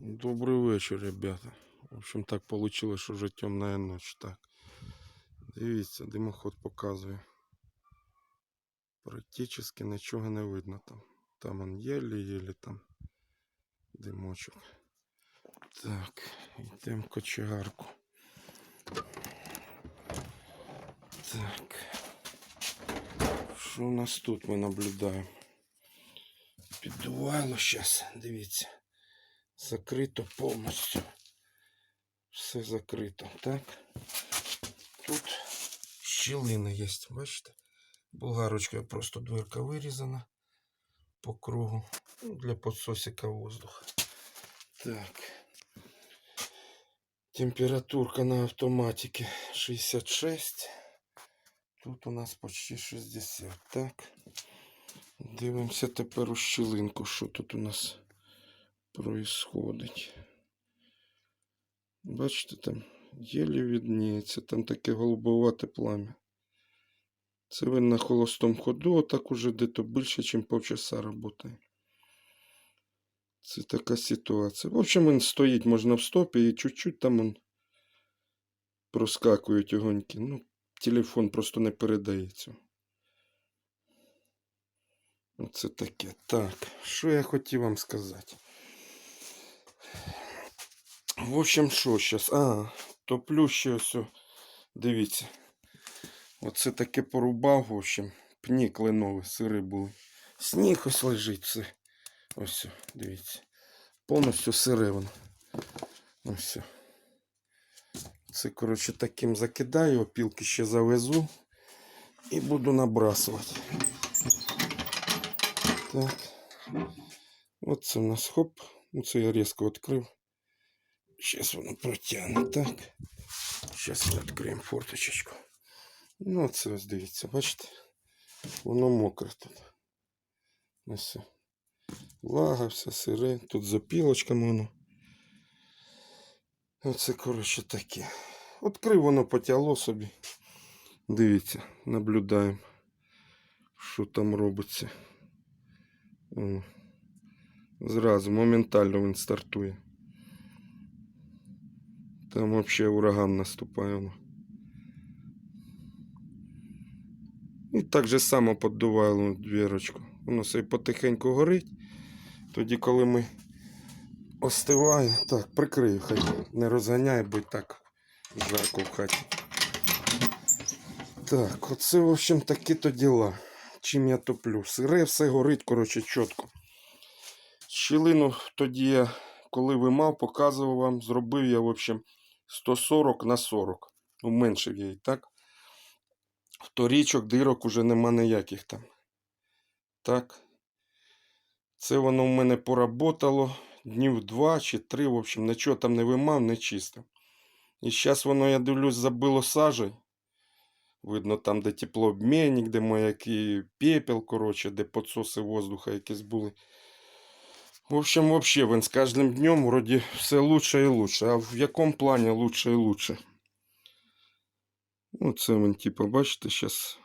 Добрый вечір, ребята. В общем, так получилось, що вже темна ніч. Так. Дивіться, димоход показує. Практично нічого не видно там. Там он єлі-єлі там димочок. Так, йдемо кочегарку. Так. Що у нас тут ми наблюдаємо? Піддувало зараз, дивіться. Закрито повністю. Все закрито. Так. Тут щілина є, бачите? Болгарочкою просто дверка вирізана по кругу. Ну, для подсосика воздуха. Так. Температурка на автоматике 66. Тут у нас почти 60. Так. Дивимося тепер у щілинку, що тут у нас происходить. Бачите, там єлі відніється, там таке голубовате плам'я. Це він на холостому ходу, отак уже дето більше, ніж півчаса працює. Це така ситуація. В общем, він стоїть, можна в стопі, і чуть-чуть там он проскакують огоньки. Ну, телефон просто не передає цього. Оце таке. Так, що я хотів вам сказати? В общем, що зараз? А, топлю ще ось. Дивіться. Оце таке порубав, в общем. Пні кленові, сири були. Сніг ось лежить все. Ось, дивіться. Повністю сире воно. Ось. Це, коротше, таким закидаю, опілки ще завезу і буду набрасувати. Так. Оце у нас хоп. Ну, це я різко відкрив. Сейчас воно протягне, так. Ми відкриємо форточечку. Ну, це ось дивіться, бачите? Воно мокре тут. Ось. Влага, все сире. Тут за пілочками воно. Оце, коротше, таке. Відкрив воно потягло собі. Дивіться, наблюдаємо, що там робиться. Зразу, моментально він стартує. Там вообще ураган наступає. воно. І так же само піддуває воно дверочку. Воно собі потихеньку горить. Тоді, коли ми остиває, так, прикрию, хай не розганяє, бо так жарко в хаті. Так, оце, в общем, такі-то діла. Чим я топлю. Сире все горить, коротше, чітко. Щілину тоді я, коли вимав, показував вам, зробив я, в общем, 140 на 40. Уменшив я її, так? Вторічок, дирок уже нема ніяких там. Так. Це воно в мене поработало днів два чи три, в общем, нічого там не вимав, не чистив. І зараз воно, я дивлюсь, забило сажею. Видно, там, де теплообмінник, де маяки, пепел, коротше, де підсоси воздуха якісь були. В общем, вообще, він з кожним днем вроді все лучше і лучше. А в якому плані лучше і лучше? Ну, це він, типу, бачите, зараз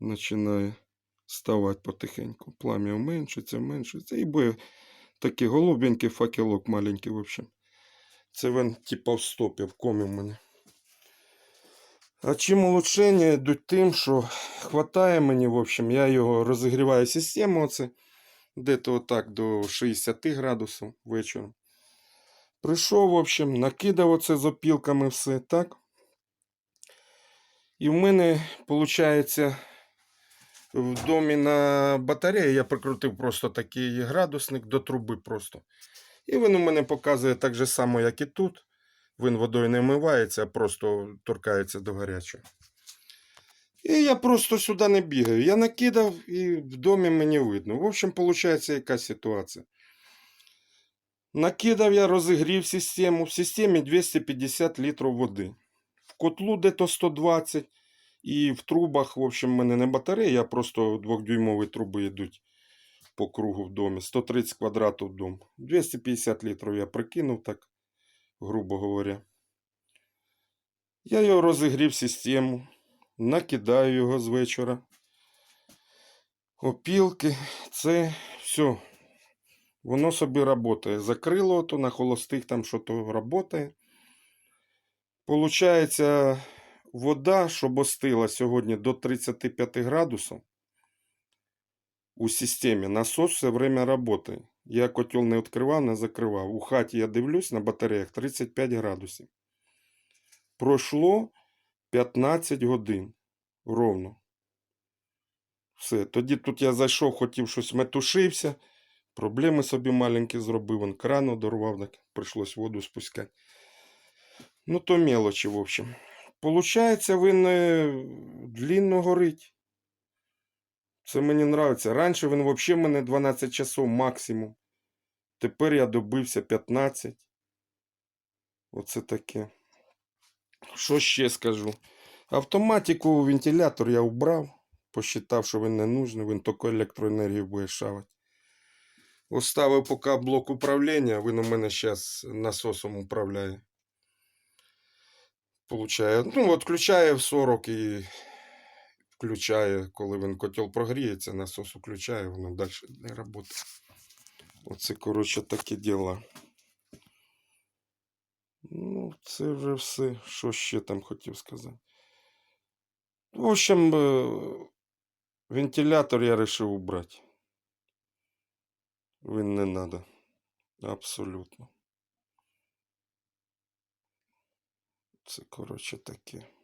починає ставати потихеньку. Плам'я вменшується, вменшується. І буде такий голубенький факелок маленький, в общем. Це він, типу, в стопі, в комі в мене. А чим улучшення йдуть тим, що хватає мені, в общем, я його розігріваю систему, оце, де-то отак до 60 градусів вечором. Прийшов, в общем, накидав оце з опілками все, так. І в мене, виходить, в домі на батареї я прикрутив просто такий градусник до труби просто. І він у мене показує так же само, як і тут. Він водою не вмивається, а просто торкається до гарячого. І я просто сюди не бігаю. Я накидав і в домі мені видно. В общем, виходить, яка ситуація. Накидав я, розігрів систему. В системі 250 літрів води. В котлу дето 120. І в трубах, в общем, в мене не батарея, а просто двохдюймові труби йдуть по кругу в домі. 130 квадратів дом. 250 літрів я прикинув так, грубо говоря. Я його розігрів систему, накидаю його з вечора. Опілки, це все. Воно собі працює. Закрило то на холостих там що то працює. Получається, вода, щоб остила сьогодні до 35 градусів у системі, насос все время працює. Я котел не відкривав, не закривав. У хаті я дивлюсь на батареях 35 градусів. Пройшло 15 годин ровно. Все. Тоді тут я зайшов, хотів щось метушився. Проблеми собі маленькі зробив, он кран одорвав, так прийшлось воду спускати. Ну, то мелочі, в общем. Получається, він длинно горить. Це мені нравиться. Раніше він взагалі в мене 12 часов максимум. Тепер я добився 15. Оце таке. Що ще скажу? Автоматику вентилятор я убрав. Посчитав, що він не нужний, він тільки електроенергію буде шавати. Оставив поки блок управління, він у мене зараз насосом управляє. Получає. Ну, от включає в 40 і включає, коли він котел прогріється, насос включає, воно далі не працює. Оце, коротше, такі діла. Ну, це вже все. Що ще там хотів сказати? В общем, е, вентилятор я вирішив убрати. Він не треба. Абсолютно. Це, коротше, таке.